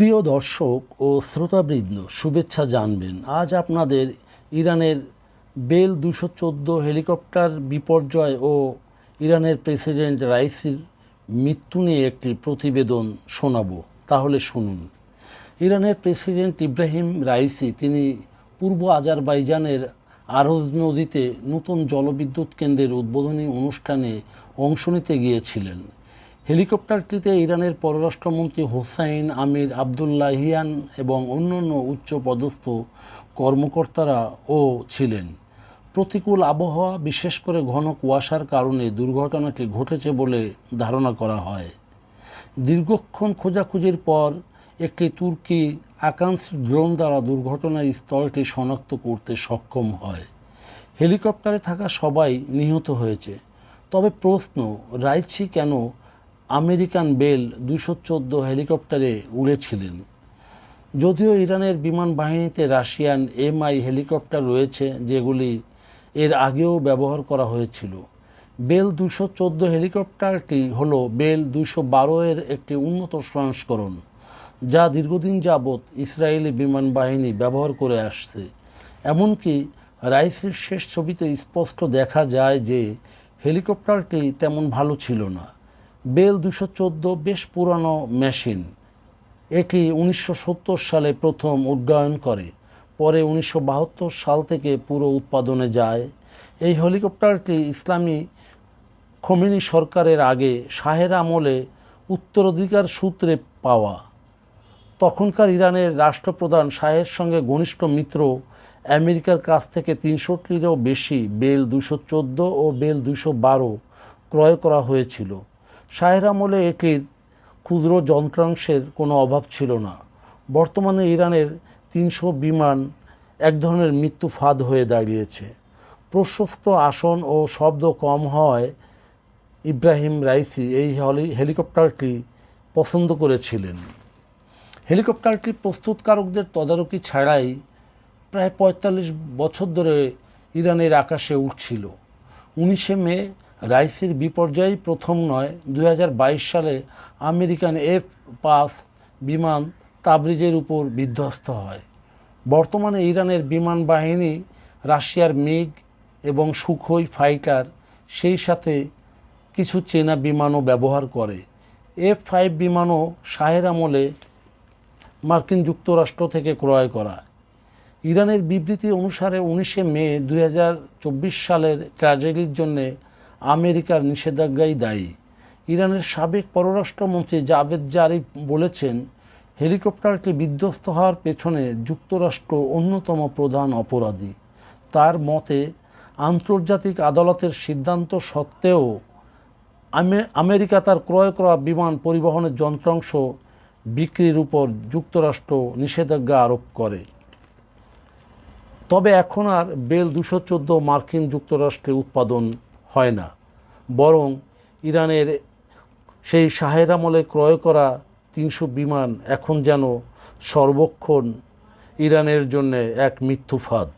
প্রিয় দর্শক ও শ্রোতাবৃন্দ, শুভেচ্ছা জানবেন। আজ আপনাদের ইরানের বেল দুশো চোদ্দ হেলিকপ্টার বিপর্যয় ও ইরানের প্রেসিডেন্ট রাইসির মৃত্যু নিয়ে একটি প্রতিবেদন শোনাবো। তাহলে শুনুন। ইরানের প্রেসিডেন্ট ইব্রাহিম রাইসি, তিনি পূর্ব আজারবাইজানের আরজ নদীতে নতুন জলবিদ্যুৎ কেন্দ্রের উদ্বোধনী অনুষ্ঠানে অংশ নিতে গিয়েছিলেন। হেলিকপ্টারটিতে ইরানের পররাষ্ট্রমন্ত্রী হোসাইন আমির আবদুল্লাহিয়ান এবং অন্যান্য উচ্চ পদস্থ কর্মকর্তারাও ছিলেন। প্রতিকূল আবহাওয়া, বিশেষ করে ঘন কুয়াশার কারণে দুর্ঘটনাটি ঘটেছে বলে ধারণা করা হয়। দীর্ঘক্ষণ খোঁজাখুঁজির পর একটি তুর্কি আকাঙ্ক্ষ ড্রোন দ্বারা দুর্ঘটনার স্থলটি শনাক্ত করতে সক্ষম হয়। হেলিকপ্টারে থাকা সবাই নিহত হয়েছে। তবে প্রশ্ন রাইছি কেন আমেরিকান বেল দুশো চোদ্দ হেলিকপ্টারে উড়েছিলেন। যদিও ইরানের বিমান বাহিনীতে রাশিয়ান এমআই হেলিকপ্টার রয়েছে, যেগুলি এর আগেও ব্যবহার করা হয়েছিল। বেল দুশো চোদ্দ হেলিকপ্টারটি হল বেল দুশো এর একটি উন্নত সংস্করণ, যা দীর্ঘদিন যাবৎ ইসরায়েলি বিমান বাহিনী ব্যবহার করে আসছে। এমনকি রাইসের শেষ ছবিতে স্পষ্ট দেখা যায় যে হেলিকপ্টারটি তেমন ভালো ছিল না। বেল দুশো বেশ পুরানো মেশিন। এটি উনিশশো সত্তর সালে প্রথম উড্ডয়ন করে। পরে উনিশশো বাহাত্তর সাল থেকে পুরো উৎপাদনে যায়। এই হেলিকপ্টারটি ইসলামী খমিনী সরকারের আগে শাহের আমলে উত্তরাধিকার সূত্রে পাওয়া। তখনকার ইরানের রাষ্ট্রপ্রধান শাহের সঙ্গে ঘনিষ্ঠ মিত্র আমেরিকার কাছ থেকে তিনশোটিরও বেশি বেল দুশো ও বেল দুশো বারো ক্রয় করা হয়েছিল। শাহের আমলে এটির ক্ষুদ্র যন্ত্রাংশের কোনো অভাব ছিল না। বর্তমানে ইরানের তিনশো বিমান এক ধরনের মৃত্যু ফাঁদ হয়ে দাঁড়িয়েছে। প্রশস্ত আসন ও শব্দ কম হওয়ায় ইব্রাহিম রাইসি এই হলি- হেলিকপ্টারটি পছন্দ করেছিলেন। হেলিকপ্টারটি প্রস্তুতকারকদের তদারকি ছাড়াই প্রায় পঁয়তাল্লিশ বছর ধরে ইরানের আকাশে উঠছিল উনিশে মে রাইসির বিপর্যয় প্রথম নয়, দুই সালে আমেরিকান এফ পাস বিমান তাবরিজের উপর বিধ্বস্ত হয়। বর্তমানে ইরানের বিমান বাহিনী রাশিয়ার মিগ এবং সুখোই ফাইটার সেই সাথে কিছু চেনা বিমানও ব্যবহার করে। এফ ফাইভ বিমানও শাহের আমলে মার্কিন যুক্তরাষ্ট্র থেকে ক্রয় করা। ইরানের বিবৃতি অনুসারে উনিশে মে দু হাজার চব্বিশ সালের ট্র্যাজেডির জন্যে আমেরিকার নিষেধাজ্ঞাই দায়ী। ইরানের সাবেক পররাষ্ট্রমন্ত্রী জাভেদ জারিফ বলেছেন, হেলিকপ্টারটি বিধ্বস্ত হওয়ার পেছনে যুক্তরাষ্ট্র অন্যতম প্রধান অপরাধী। তার মতে, আন্তর্জাতিক আদালতের সিদ্ধান্ত সত্ত্বেও আমে- আমেরিকা তার ক্রয় করা বিমান পরিবহনের যন্ত্রাংশ বিক্রির উপর যুক্তরাষ্ট্র নিষেধাজ্ঞা আরোপ করে। তবে এখন আর বেল দুশো মার্কিন যুক্তরাষ্ট্রে উৎপাদন হয় না। বরং ইরানের সেই শাহের আমলে ক্রয় করা তিনশো বিমান এখন যেন সর্বক্ষণ ইরানের জন্যে এক মৃত্যু ফাঁদ